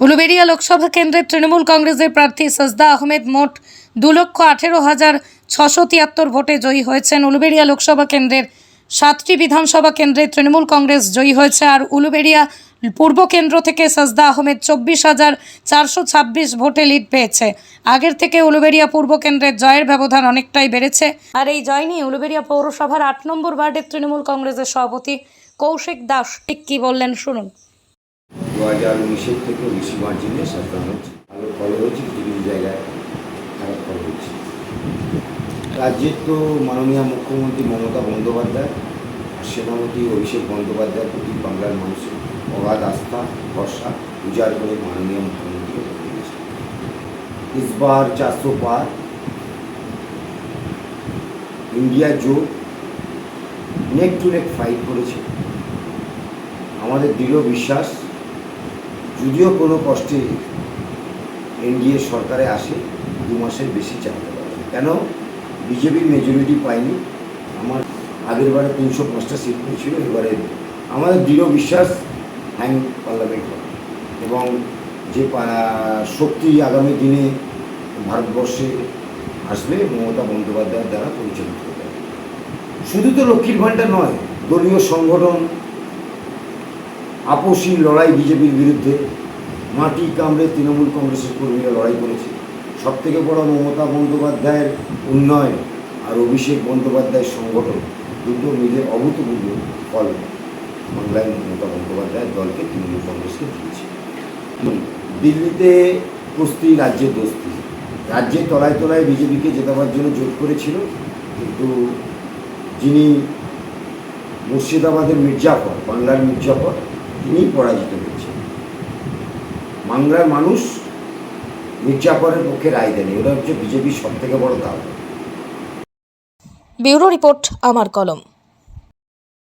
উলুবেড়িয়া লোকসভা কেন্দ্রের তৃণমূল কংগ্রেসের প্রার্থী সজদা আহমেদ মোট দু লক্ষ আঠেরো হাজার ছশো তিয়াত্তর ভোটে জয়ী হয়েছেন। উলুবেড়িয়া লোকসভা কেন্দ্রের সাতটি বিধানসভা কেন্দ্রে তৃণমূল কংগ্রেস জয়ী হয়েছে আর উলুবেড়িয়া পূর্ব কেন্দ্র থেকে সাজদা আহমেদ চব্বিশ হাজার চারশো ছাব্বিশ ভোটে লিড পেয়েছে। আগের থেকে উলুবেড়িয়া পূর্ব কেন্দ্রের জয়ের ব্যবধান অনেকটাই বেড়েছে। আর এই জয় নিয়ে উলুবেড়িয়া পৌরসভার আট নম্বর ওয়ার্ডের তৃণমূল কংগ্রেসের সভাপতি কৌশিক দাস ঠিক কী বললেন শুনুন। হাজার উনিশের থেকে বেশি মার্জিনে সাবধান হচ্ছে। ভালো ফল হয়েছে কিছু জায়গায় খারাপ ফল রাজ্যের তো মাননীয় মুখ্যমন্ত্রী মমতা বন্দ্যোপাধ্যায় আর সেনাপতি অভিষেক বন্দ্যোপাধ্যায় প্রতি বাংলার মানুষের অগাধ আস্থা, ভরসা, উজাড় করে মাননীয় মুখ্যমন্ত্রীকে ইসবার চারশো পার, ইন্ডিয়া জো নেক টু নেক ফাইট করেছে। আমাদের দৃঢ় বিশ্বাস যদিও কোনো কষ্টে এনডিএ সরকারে আসে, দু মাসের বেশি চালাতে পারবে না। কেন? বিজেপির মেজরিটি পায়নি। আমার আগের বারে তিনশো পাঁচটা সিট পেয়েছিল, এবারে আমাদের দৃঢ় বিশ্বাস হ্যাং পার্লামেন্ট হবে। এবং যে শক্তি আগামী দিনে ভারতবর্ষে আসবে, মমতা বন্দ্যোপাধ্যায়ের দ্বারা পরিচালিত হবে। শুধু তো লক্ষ্মীর ভাণ্ডার নয়, দলীয় সংগঠন আপসী লড়াই বিজেপির বিরুদ্ধে মাটি কামড়ে তৃণমূল কংগ্রেসের কর্মীরা লড়াই করেছে। সব থেকে বড় মমতা বন্দ্যোপাধ্যায়ের উন্নয়ন আর অভিষেক বন্দ্যোপাধ্যায়ের সংগঠন দুটো মিলে অভূতপূর্ব ফল। বাংলায় মমতা বন্দ্যোপাধ্যায়ের দলকে তৃণমূল কংগ্রেসকে দিয়েছে দিল্লিতে কুস্তি রাজ্যের দোস্তি। রাজ্যে তলায় তলায় বিজেপিকে জেতাবার জন্য জোট করেছিল, কিন্তু যিনি মুর্শিদাবাদের মির্জাফর, বাংলার মির্জাফর তিনি পরাজিত হয়েছেন। বাংলার মানুষ মির্জাফরের পক্ষে রায় দেয়নি। ওটা হচ্ছে বিজেপির সব থেকে বড় দাম ব্যুরো রিপোর্ট, আমার কলম।